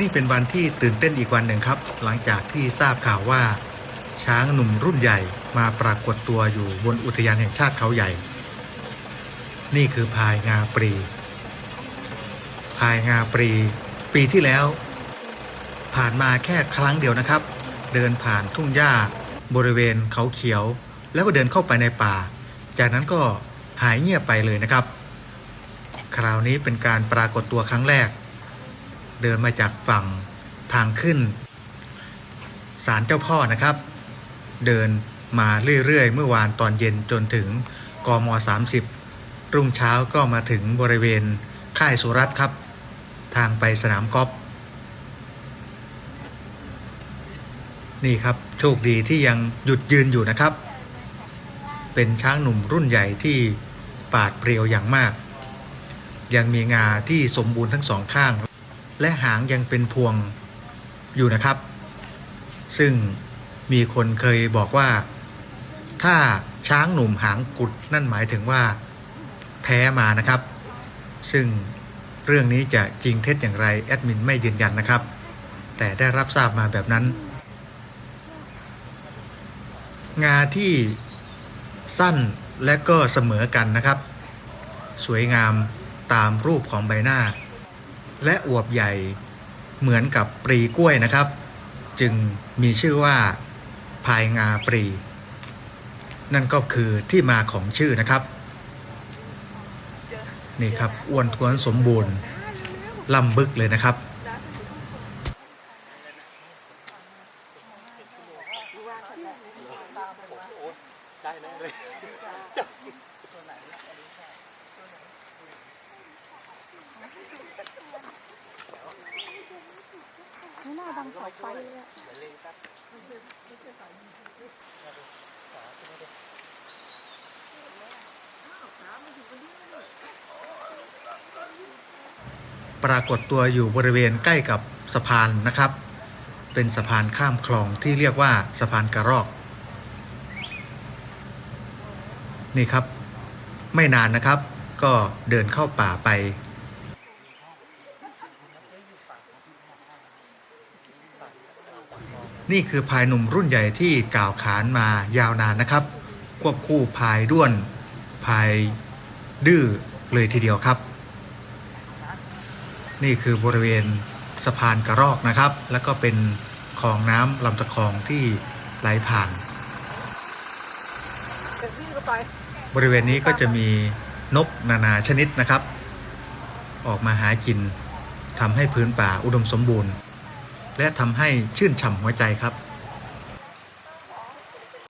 นี่เป็นวันที่ตื่นเต้นอีกวันหนึ่งครับ หลังจากที่ทราบข่าวว่า ช้างหนุ่มรุ่นใหญ่มาปรากฏตัวอยู่บนอุทยานแห่งชาติเขาใหญ่ นี่คือพายงาปรี พายงาปรี ปีที่แล้ว ผ่านมาแค่ครั้งเดียวนะครับ เดินผ่านทุ่งหญ้า บริเวณเขาเขียว แล้วก็เดินเข้าไปในป่า จากนั้นก็หายเงียบไปเลยนะครับ คราวนี้เป็นการปรากฏตัวครั้งแรก เดินมาจากฝั่งทางขึ้นศาลเจ้าพ่อนะครับ เดินมาเรื่อยๆ เมื่อวานตอนเย็นจนถึงกม 30 รุ่งเช้าก็มาถึงบริเวณค่ายสุรัตน์ครับ ทางไปสนามกอล์ฟนี่ครับโชคดีที่ยังหยุดยืนอยู่นะครับ เป็นช้างหนุ่มรุ่นใหญ่ที่ปาดเปรียวอย่างมาก ยังมีงาที่สมบูรณ์ทั้งสองข้าง และหางยังเป็นพวงอยู่นะครับ ซึ่งมีคนเคยบอกว่า ถ้าช้างหนุ่มหางกุดนั่นหมายถึงว่า แพ้มานะครับ ซึ่งเรื่องนี้จะจริงเท็จอย่างไรแอดมินไม่ยืนยันนะครับ แต่ได้รับทราบมาแบบนั้น งาที่สั้นและก็เสมอกันนะครับ สวยงามตามรูปของใบหน้า และอวบใหญ่เหมือนกับปรีกล้วยนะครับ จึงมีชื่อว่าพายงาปรี นั่นก็คือที่มาของชื่อนะครับ นี่ครับอ้วนท้วนสมบูรณ์ลำบึกเลยนะครับไม่น่าบังเสาไฟเลยปรากฏตัวอยู่บริเวณใกล้กับสะพานนะครับ เป็นสะพานข้ามคลองที่เรียกว่าสะพานกระรอก นี่ครับ ไม่นานนะครับ ก็เดินเข้าป่าไป นี่คือพายหนุ่มรุ่นใหญ่ที่กล่าวขานมายาวนานนะครับ ควบคู่พายด้วนพายดื้อเลยทีเดียวครับ นี่คือบริเวณสะพานกระรอกนะครับ แล้วก็เป็นคลองน้ำลำตะคองที่ไหลผ่าน บริเวณนี้ก็จะมีนกนานาชนิดนะครับ ออกมาหากินทำให้พื้นป่าอุดมสมบูรณ์ และทำให้ชื่นฉ่ำหัวใจครับ